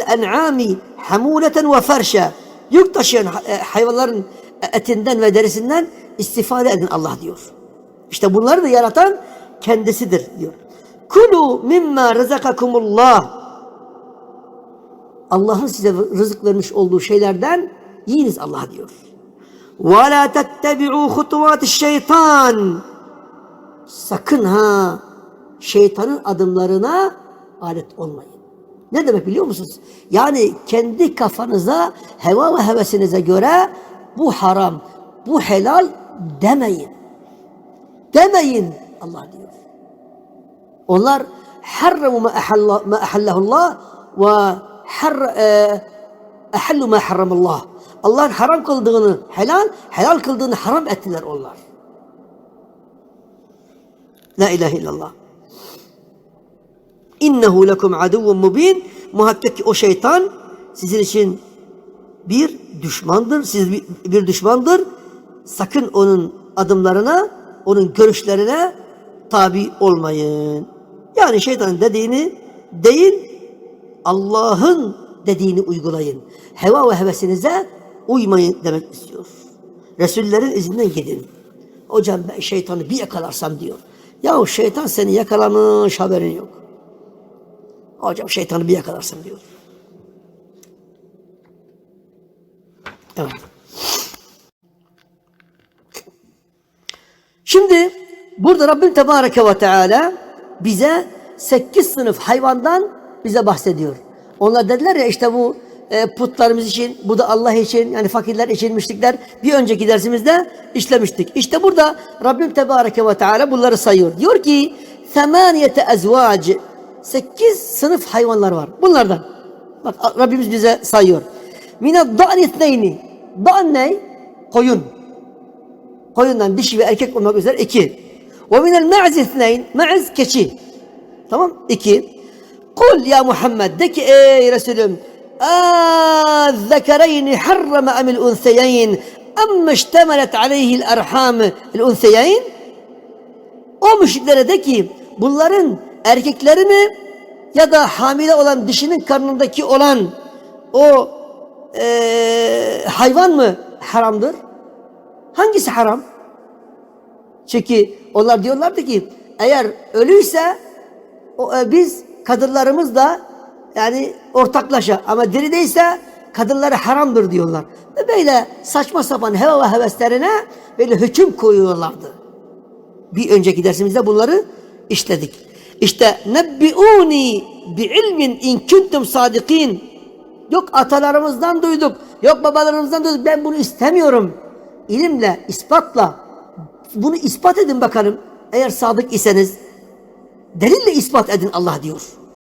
En'ami hamuleten ve ferşa. Yük taşıyan e, hayvanların etinden ve derisinden istifade edin Allah diyor. İşte bunları da yaratan kendisidir diyor. Kulu mimma rezakakumullah. Allah'ın size rızık vermiş olduğu şeylerden yiyiniz Allah diyor. Ve la tettebi'u hutuvati şeytan. Sakın ha şeytanın adımlarına alet olmayın. Ne demek biliyor musunuz? Yani kendi kafanıza, heva ve hevesinize göre bu haram, bu helal demeyin. Demeyin Allah diyor. Onlar harramu ma ahalla ma ahallahullah ve har e, ahallu ma harramallah. Allah'ın haram kıldığını helal, helal kıldığını haram ettiler onlar. La ilahe illallah. İnnehu lekum aduvun mubin. Muhakkak ki o şeytan sizin için bir düşmandır. Siz bir, bir düşmandır. Sakın onun adımlarına, onun görüşlerine tabi olmayın. Yani şeytanın dediğini değil, Allah'ın dediğini uygulayın. Heva ve hevesinize uymayın demek istiyor. Resullerin izinden gidin. Hocam ben şeytanı bir yakalarsam diyor. Ya şeytan seni yakalamış haberin yok. Hocam şeytanı bir yakalarsın diyor. Evet. Şimdi burada Rabbim Tebareke ve Teala bize sekiz sınıf hayvandan bize bahsediyor. Onlar dediler ya işte bu e, putlarımız için, bu da Allah için, yani fakirler için müşrikler bir önceki dersimizde işlemiştik. İşte burada Rabbim Tebareke ve Teala bunları sayıyor. Diyor ki, ثَمَانِيَةَ اَزْوَاجِ 8 sınıf hayvanlar var. Bunlardan. Bak Rabbimiz bize sayıyor. Mina da'an itneyni. Da'an ne? Koyun. Koyundan dişi ve erkek olmak üzere iki. Ve minel me'z itneyn. Me'z keçi. Tamam? İki. Kul ya Muhammed. De ki ey Resulüm. الذكرين حرم أم الأنثيين أم اشتملت عليه الأرحام الأنثيين O müşriklere de ki bunların erkekleri mi ya da hamile olan dişinin karnındaki olan o e, hayvan mı haramdır? Hangisi haram? Çünkü onlar diyorlardı ki eğer ölüyse o, e, biz kadınlarımız da yani ortaklaşa ama diri değilse kadınları haramdır diyorlar. Ve böyle saçma sapan heva ve heveslerine böyle hüküm koyuyorlardı. Bir önceki dersimizde bunları işledik. İşte nebbiuni bi ilmin in kuntum sadikin. Yok atalarımızdan duyduk, yok babalarımızdan duyduk. Ben bunu istemiyorum. İlimle, ispatla bunu ispat edin bakalım. Eğer sadık iseniz delille ispat edin Allah diyor.